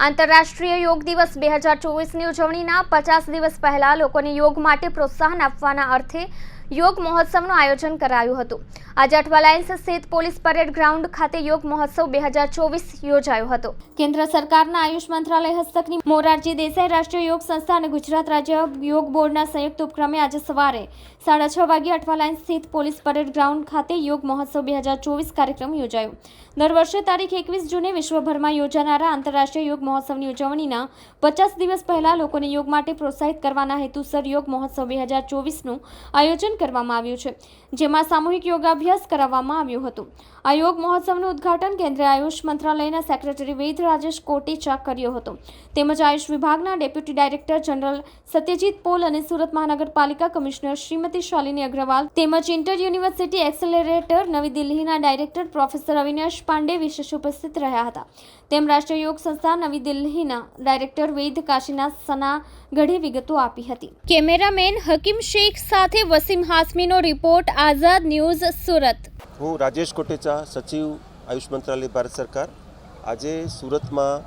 આંતરરાષ્ટ્રીય યોગ દિવસ બે હજાર ચોવીસની ઉજવણીના પચાસ દિવસ પહેલા લોકોને યોગ માટે પ્રોત્સાહન આપવાના અર્થે યોગ મહોત્સવનું આયોજન કરાયું હતું. આજે અઠવાલાયન્સ સ્થિત પોલીસ પરેડ ગ્રાઉન્ડ ખાતે યોગ મહોત્સવ બે હજાર ચોવીસ યોજાયો હતો. કેન્દ્ર સરકારના આયુષ મંત્રાલય હસ્તકની મોરારજી દેસાઈ રાષ્ટ્રીય યોગ સંસ્થા અને ગુજરાત રાજ્ય યોગ બોર્ડના સંયુક્ત ઉપક્રમે આજે સવારે સાડા છ વાગે અઠવાલાયન્સ સ્થિત પોલીસ પરેડ ગ્રાઉન્ડ ખાતે યોગ મહોત્સવ બે ચોવીસ કાર્યક્રમ યોજાયો. દર વર્ષે તારીખ એકવીસ જૂને વિશ્વભરમાં યોજાનારા આંતરરાષ્ટ્રીય યોગ મહોત્સવની ઉજવણીના પચાસ દિવસ પહેલા લોકોને યોગ માટે પ્રોત્સાહિત કરવાના હેતુસર યોગ મહોત્સવ બે હજાર ચોવીસનું આયોજન કરવામાં આવ્યું છે, જેમાં સામૂહિક યોગાભ્યાસ કરાવવામાં આવ્યું હતું. આ યોગ મહોત્સવનું ઉદ્ઘાટન કેન્દ્રીય આયુષ મંત્રાલયના સેક્રેટરી વૈદ રાજેશ કોટેચા કર્યો હતો. તેમજ આયુષ વિભાગના deputy director general Satyajit Paul અને સુરત મહાનગરપાલિકા કમિશનર શ્રીમતી શાલિની અગ્રવાલ તેમજ ઇન્ટર યુનિવર્સિટી એક્સેલરેટર નવી દિલ્હીના ડાયરેક્ટર પ્રોફેસર અવિનાશ પાંડે વિશેષ ઉપસ્થિત રહ્યા હતા. તેમ રાષ્ટ્રીય યોગ સંસ્થા નવી દિલ્હીના ડાયરેક્ટર વૈદ કાશીનાથ સના ઘડી વિગતો આપી હતી. કેમેરામેન હકીમ શેખ સાથે વસીમ હાસમીનો રિપોર્ટ, આઝાદ ન્યૂઝ સુરત. હું રાજેશ કોટેચા, સચિવ આયુષ મંત્રાલય, ભારત સરકાર. આજે સુરતમાં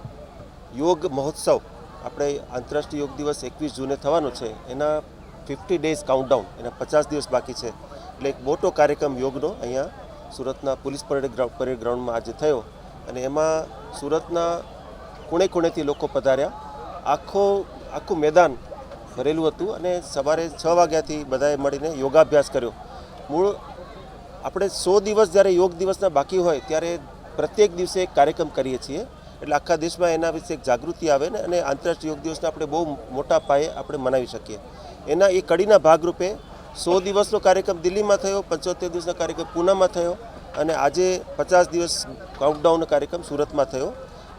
યોગ મહોત્સવ, આપણે આંતરરાષ્ટ્રીય યોગ દિવસ એકવીસ જૂને થવાનો છે. એના ફિફ્ટી ડેઝ કાઉન્ટડાઉન એના પચાસ દિવસ બાકી છે. એટલે એક મોટો કાર્યક્રમ યોગનો અહીંયા સુરતના પોલીસ પરેડ ગ્રાઉન્ડ પરેડ ગ્રાઉન્ડમાં આજે થયો. અને એમાં સુરતના ખૂણે ખૂણેથી લોકો પધાર્યા. આખો, આખું મેદાન ભરેલું હતું અને સવારે છ વાગ્યાથી બધાએ મળીને યોગાભ્યાસ કર્યો. મૂળ આપણે સો દિવસ જ્યારે યોગ દિવસના બાકી હોય ત્યારે પ્રત્યેક દિવસે એક કાર્યક્રમ કરીએ છીએ. એટલે આખા દેશમાં એના વિશે એક જાગૃતિ આવે ને અને આંતરરાષ્ટ્રીય યોગ દિવસને આપણે બહુ મોટા પાયે આપણે મનાવી શકીએ. એના એ કડીના ભાગરૂપે સો દિવસનો કાર્યક્રમ દિલ્હીમાં થયો, પંચોતેર દિવસનો કાર્યક્રમ પૂનામાં થયો અને આજે પચાસ દિવસ કાઉન્ટડાઉનનો કાર્યક્રમ સુરતમાં થયો.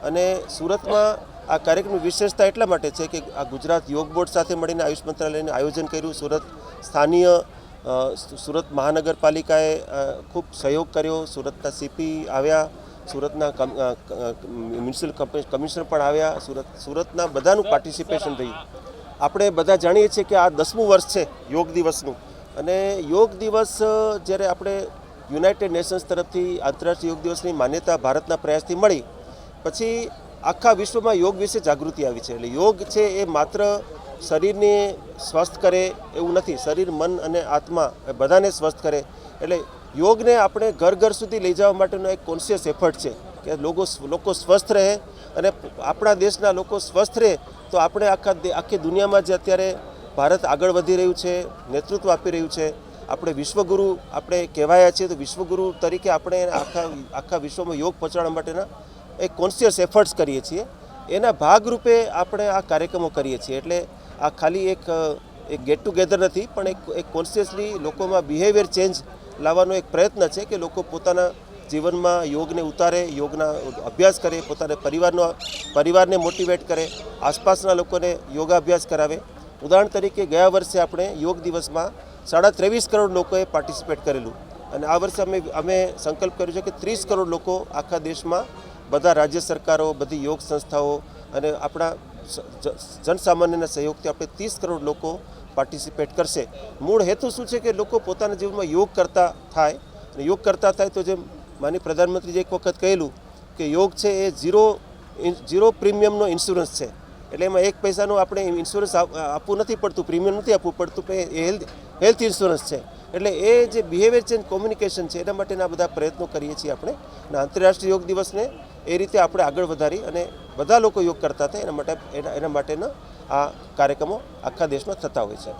અને સુરતમાં આ કાર્યક્રમની વિશેષતા એટલા માટે છે કે આ ગુજરાત યોગ બોર્ડ સાથે મળીને આયુષ મંત્રાલયને આયોજન કર્યું. સુરત સ્થાનીય સુરત મહાનગરપાલિકાએ ખૂબ સહયોગ કર્યો. સુરતના સીપી આવ્યા, સુરતના મ્યુનિસિપલ કમિશનર પણ આવ્યા. સુરત, સુરતના બધાનું પાર્ટિસિપેશન રહ્યું. આપણે બધા જાણીએ છીએ કે આ દસમું વર્ષ છે યોગ દિવસનું. અને યોગ દિવસ જ્યારે આપણે યુનાઇટેડ નેશન્સ તરફથી આંતરરાષ્ટ્રીય યોગ દિવસની માન્યતા ભારતના પ્રયાસથી મળી, પછી આખા વિશ્વમાં યોગ વિશે જાગૃતિ આવી છે. એટલે યોગ છે એ માત્ર શરીરને સ્વસ્થ કરે એવું નથી. શરીર, મન અને આત્મા એ બધાને સ્વસ્થ કરે. એટલે યોગને આપણે ઘર ઘર સુધી લઈ જવા માટેનો એક કોન્શિયસ એફર્ટ છે કે લોકો લોકો સ્વસ્થ રહે અને આપણા દેશના લોકો સ્વસ્થ રહે તો આપણે આખા આખી દુનિયામાં જે અત્યારે ભારત આગળ વધી રહ્યું છે, નેતૃત્વ આપી રહ્યું છે, આપણે વિશ્વગુરુ આપણે કહેવાયા છીએ તો વિશ્વગુરુ તરીકે આપણે આખા આખા વિશ્વમાં યોગ પહોંચાડવા માટેના એક કોન્શિયસ એફર્ટ્સ કરીએ છીએ. એના ભાગરૂપે આપણે આ કાર્યક્રમો કરીએ છીએ. એટલે આ ખાલી એક એક ગેટ ટુગેધર નથી, પણ એક એક કોન્શિયસલી લોકોમાં બિહેવિયર ચેન્જ લાવવાનો એક પ્રયત્ન છે કે લોકો પોતાના જીવનમાં યોગને ઉતારે, યોગના અભ્યાસ કરે, પોતાના પરિવારનો, પરિવારને મોટિવેટ કરે, આસપાસના લોકોને યોગાભ્યાસ કરાવે. ઉદાહરણ તરીકે ગયા વર્ષે આપણે યોગ દિવસમાં સાડા ત્રેવીસ કરોડ લોકોએ પાર્ટિસિપેટ કરેલું. અને આ વર્ષે અમે અમે સંકલ્પ કર્યો છે કે ત્રીસ કરોડ લોકો આખા દેશમાં બધા રાજ્ય સરકારો, બધી યોગ સંસ્થાઓ અને આપણા જનસામાન્યના સહયોગથી આપણે ત્રીસ કરોડ લોકો પાર્ટિસિપેટ કરશે. મૂળ હેતુ શું છે કે લોકો પોતાના જીવનમાં યોગ કરતા થાય અને યોગ કરતા થાય તો જેમ માની પ્રધાનમંત્રીએ એક વખત કહેલું કે યોગ છે એ ઝીરો ઝીરો પ્રીમિયમનો ઇન્સ્યોરન્સ છે. એટલે એમાં એક પૈસાનું આપણે ઇન્સ્યોરન્સ આપ- આપવું નથી પડતું પ્રીમિયમ નથી આપવું પડતું, પણ એ હેલ્થ હેલ્થ ઇન્સ્યોરન્સ છે. એટલે એ જે બિહેવિયર ચેન્જ કોમ્યુનિકેશન છે, એના માટેના બધા પ્રયત્નો કરીએ છીએ આપણે. અને આંતરરાષ્ટ્રીય યોગ દિવસને એ રીતે આપણે આગળ વધારી અને બધા લોકો યોગ કરતા થાય એના માટે, એના એના માટેના આ કાર્યક્રમો આખા દેશમાં થતા હોય છે.